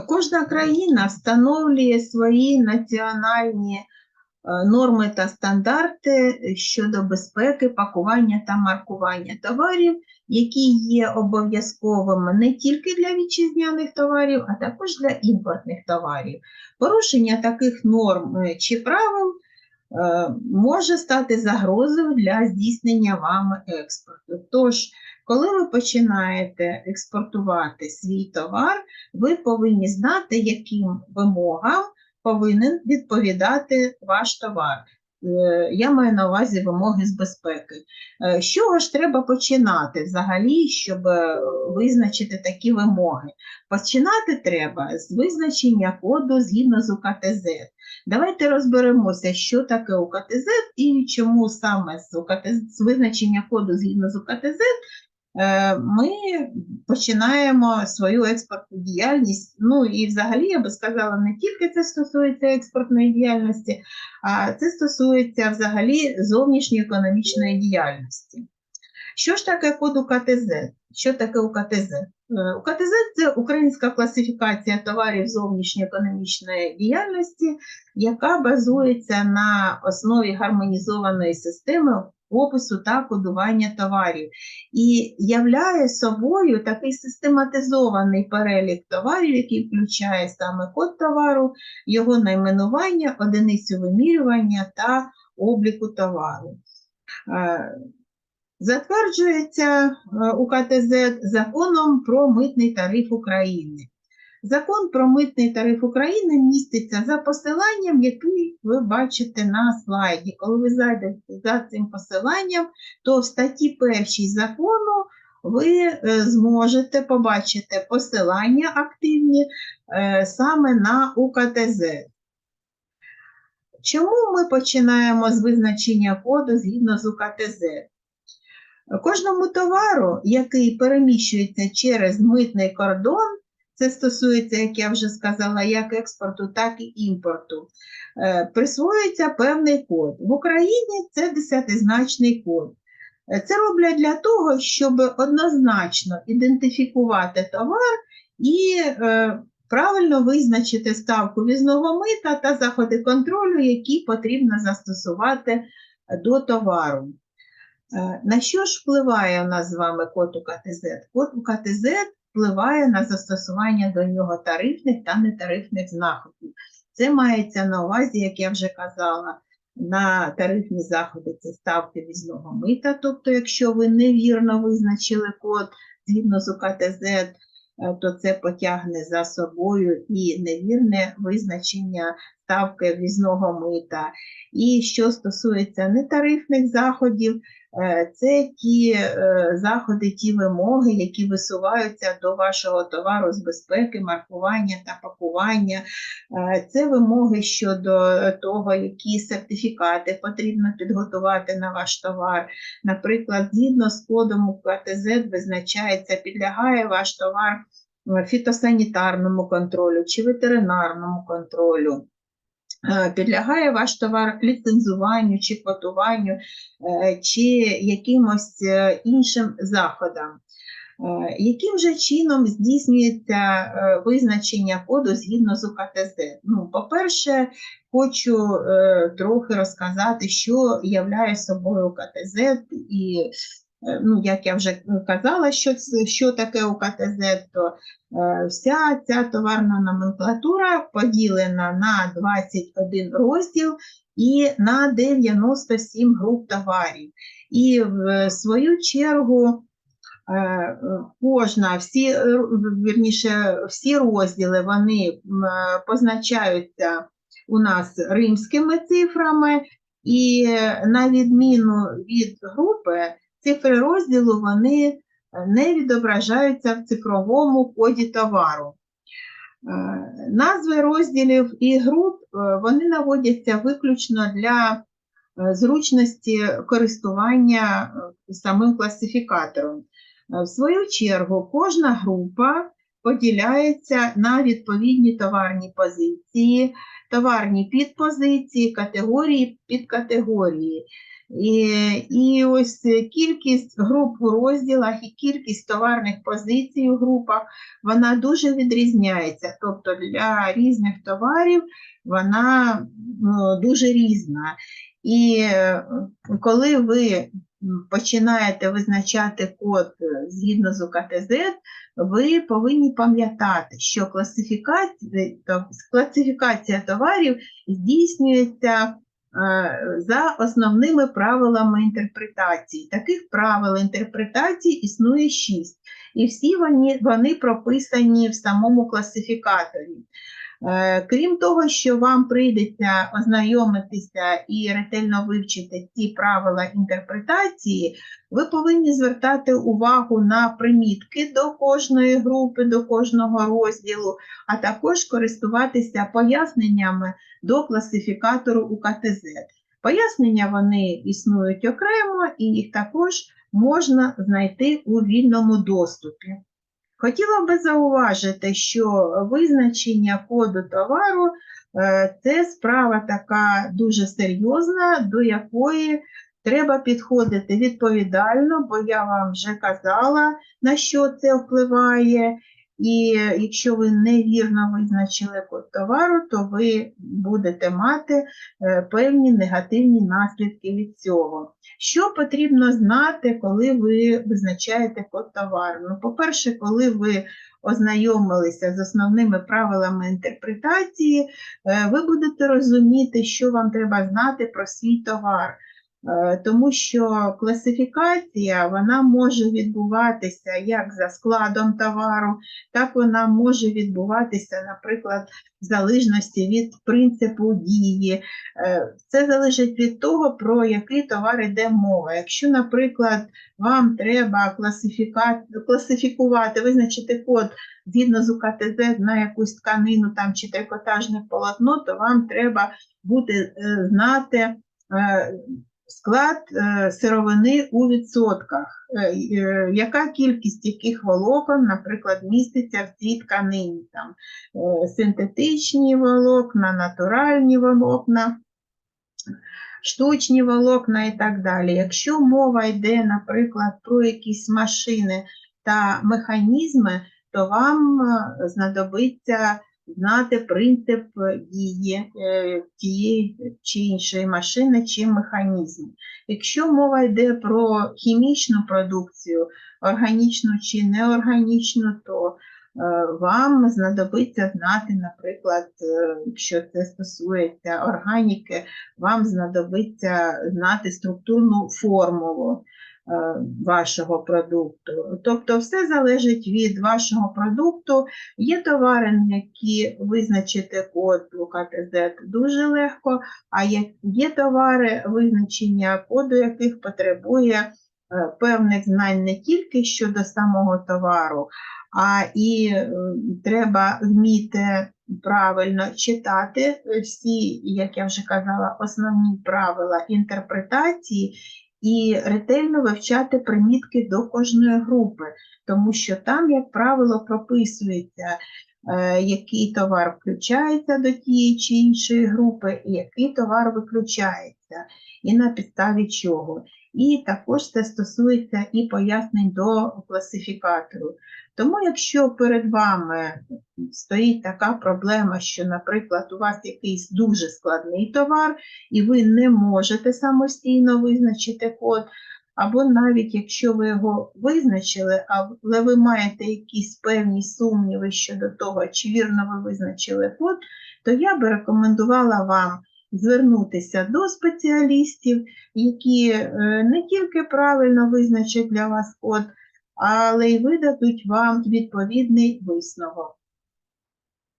Кожна країна встановлює свої національні е, норми та стандарти щодо безпеки, пакування та маркування товарів, які є обов'язковими не тільки для вітчизняних товарів, а також для імпортних товарів. Порушення таких норм е, чи правил е, може стати загрозою для здійснення вами експорту. Тож, коли ви починаєте експортувати свій товар, ви повинні знати, яким вимогам повинен відповідати ваш товар. Е, Я маю на увазі вимоги з безпеки. Е, З чого ж треба починати взагалі, щоб е, визначити такі вимоги? Починати треба з визначення коду згідно з УКТЗ. Давайте розберемося, що таке УКТЗ і чому саме з, УКТЗ, з визначення коду згідно з УКТЗ ми починаємо свою експортну діяльність. Ну і взагалі я би сказала, не тільки це стосується експортної діяльності, а це стосується взагалі зовнішньої економічної діяльності. Що ж таке код УКТЗ? Що таке УКТЗ? Е, УКТЗ це українська класифікація товарів зовнішньої економічної діяльності, яка базується на основі гармонізованої системи опису та кодування товарів і являє собою такий систематизований перелік товарів, який включає саме код товару, його найменування, одиницю вимірювання та обліку товару. Е, Затверджується е, УКТЗ законом про митний тариф України. Закон про митний тариф України міститься за посиланням, який ви бачите на слайді. Коли ви зайдете за цим посиланням, то в статті першій закону ви е, зможете побачити посилання активні е, саме на УКТЗ. Чому ми починаємо з визначення коду згідно з УКТЗ? Кожному товару, який переміщується через митний кордон, це стосується, як я вже сказала, як експорту, так і імпорту, е, присвоюється певний код. В Україні це десятизначний код. Е, Це роблять для того, щоб однозначно ідентифікувати товар і е, правильно визначити ставку візного мита та заходи контролю, які потрібно застосувати до товару. На що ж впливає у нас з вами код УКТЗ? Код УКТЗ впливає на застосування до нього тарифних та нетарифних заходів. Це мається на увазі, як я вже казала, на тарифні заходи це ставки візного мита. Тобто, якщо ви невірно визначили код згідно з УКТЗ, е, то це потягне за собою і невірне визначення ставки візного мита. І що стосується нетарифних заходів, Е, Це ті е, заходи, ті вимоги, які висуваються до вашого товару з безпеки, маркування та пакування. Е, Це вимоги щодо того, які сертифікати потрібно підготувати на ваш товар. Наприклад, згідно з кодом УКТЗ визначається, підлягає ваш товар фітосанітарному контролю чи ветеринарному контролю. Е, Підлягає ваш товар ліцензуванню чи квотуванню, е, чи якимось е, іншим заходам. Яким же чином здійснюється визначення коду згідно з УКТЗ? Ну, по-перше, хочу трохи розказати, що являє собою УКТЗ і ну, як я вже казала, що, що таке УКТЗ, то е, вся ця товарна номенклатура поділена на 21 розділ і на 97 груп товарів. І в свою чергу е, е, кожна, всі, е, вірніше, всі розділи вони е, позначаються у нас римськими цифрами, і е, на відміну від групи, цифри розділу вони е, не відображаються в цифровому коді товару. Е, Назви розділів і груп е, вони наводяться виключно для зручності користування самим класифікатором. В свою чергу, кожна група поділяється на відповідні товарні позиції, товарні підпозиції, категорії, підкатегорії. І, ось кількість груп у розділах і кількість товарних позицій у групах, вона дуже відрізняється. Тобто для різних товарів вона ну, дуже різна. І е, коли ви починаєте визначати код е, згідно з УКТЗ, ви повинні пам'ятати, що класифікація, то- класифікація товарів здійснюється е, за основними правилами інтерпретації. Таких правил інтерпретації існує шість, і всі вони, вони прописані в самому класифікаторі. Е, Крім того, що вам прийдеться ознайомитися і ретельно вивчити ці правила інтерпретації, ви повинні звертати увагу на примітки до кожної групи, до кожного розділу, а також користуватися поясненнями до класифікатору УКТЗ. Пояснення вони існують окремо і їх також можна знайти у вільному доступі. Хотіла би зауважити, що визначення коду товару е, це справа така дуже серйозна, до якої треба підходити відповідально, бо я вам вже казала, на що це впливає. І якщо ви невірно визначили код товару, то ви будете мати е, певні негативні наслідки від цього. Що потрібно знати, коли ви визначаєте код товару? Ну, по-перше, коли ви ознайомилися з основними правилами інтерпретації, е, ви будете розуміти, що вам треба знати про свій товар. Е, Тому що класифікація вона може відбуватися як за складом товару, так вона може відбуватися, наприклад, в залежності від принципу дії. Е, Це залежить від того, про який товар йде мова. Якщо, наприклад, вам треба класифікувати, визначити код згідно з УКТЗ на якусь тканину там, чи трикотажне полотно, то вам треба буде е, знати склад е, сировини у відсотках, е, е, яка кількість яких волокон, наприклад, міститься в цій тканині. Там, синтетичні волокна, натуральні волокна, штучні волокна і так далі. Якщо мова йде, наприклад, про якісь машини та механізми, то вам знадобиться знати принцип дії е, тієї чи іншої машини чи механізму. Якщо мова йде про хімічну продукцію, органічну чи неорганічну, то е, вам знадобиться знати, наприклад, е, якщо це стосується органіки, вам знадобиться знати структурну формулу е, вашого продукту. Тобто все залежить від вашого продукту. Є товари, які визначити код КТЗ дуже легко, а є, товари, визначення коду яких потребує е, певних знань не тільки щодо самого товару, а і е, треба вміти правильно читати е, всі, як я вже казала, основні правила інтерпретації і ретельно вивчати примітки до кожної групи, тому що там, як правило, прописується, е, який товар включається до тієї чи іншої групи, і який товар виключається, і на підставі чого. І також це стосується і пояснень до класифікатору. Тому, якщо перед вами стоїть така проблема, що, наприклад, у вас якийсь дуже складний товар, і ви не можете самостійно визначити код, або навіть якщо ви його визначили, але ви маєте якісь певні сумніви щодо того, чи вірно ви визначили код, то я би рекомендувала вам звернутися до спеціалістів, які е, не тільки правильно визначать для вас код, але й видадуть вам відповідний висновок.